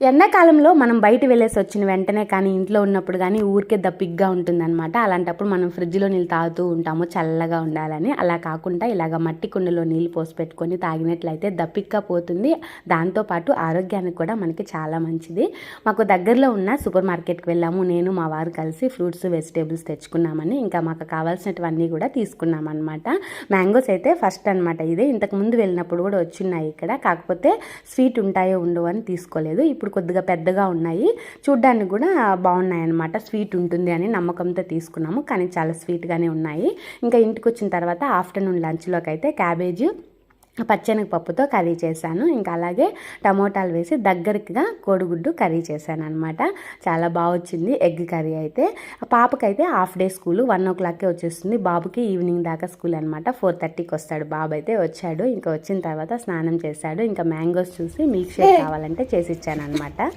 ఎండాకాలంలో మనం బయట వెళ్ళేసి వచ్చిన వెంటనే కానీ ఇంట్లో ఉన్నప్పుడు కానీ ఊరికే దప్పిగ్గా ఉంటుందన్నమాట. అలాంటప్పుడు మనం ఫ్రిడ్జ్లో నీళ్ళు తాగుతూ ఉంటాము చల్లగా ఉండాలని. అలా కాకుండా ఇలాగ మట్టి కుండలో నీళ్ళు పోసి పెట్టుకొని తాగినట్లయితే దప్పిగ్గా పోతుంది. దాంతోపాటు ఆరోగ్యానికి కూడా మనకి చాలా మంచిది. మాకు దగ్గరలో ఉన్న సూపర్ మార్కెట్కి వెళ్ళాము. నేను మా వారు కలిసి ఫ్రూట్స్ వెజిటేబుల్స్ తెచ్చుకున్నామని. ఇంకా మాకు కావాల్సినటువన్నీ కూడా తీసుకున్నామన్నమాట. మ్యాంగోస్ అయితే ఫస్ట్ అనమాట ఇదే. ఇంతకు ముందు వెళ్ళినప్పుడు కూడా వచ్చిన్నాయి ఇక్కడ. కాకపోతే స్వీట్ ఉంటాయో ఉండవో అని తీసుకోలేదు. ఇప్పుడు కొద్దిగా పెద్దగా ఉన్నాయి. చూడ్డానికి కూడా బాగున్నాయి అనమాట స్వీట్ ఉంటుంది అని నమ్మకంతో తీసుకున్నాము. కానీ చాలా స్వీట్గానే ఉన్నాయి. ఇంకా ఇంటికి వచ్చిన తర్వాత ఆఫ్టర్నూన్ లంచ్లోకి అయితే క్యాబేజీ పచ్చెనగ పప్పుతో కర్రీ చేశాను. ఇంకా అలాగే టమోటాలు వేసి దగ్గరగా కోడిగుడ్డు కర్రీ చేశాను అనమాట చాలా బాగా వచ్చింది ఎగ్ కర్రీ అయితే. పాపకైతే హాఫ్ డే స్కూల్ వన్ ఓ క్లాక్కే వచ్చేస్తుంది. బాబుకి ఈవినింగ్ దాకా స్కూల్ అనమాట ఫోర్ థర్టీకి వస్తాడు బాబు అయితే వచ్చాడు. ఇంకా వచ్చిన తర్వాత స్నానం చేశాడు. ఇంకా మ్యాంగోస్ చూసి మిల్క్ షేక్ కావాలంటే చేసి ఇచ్చాను అనమాట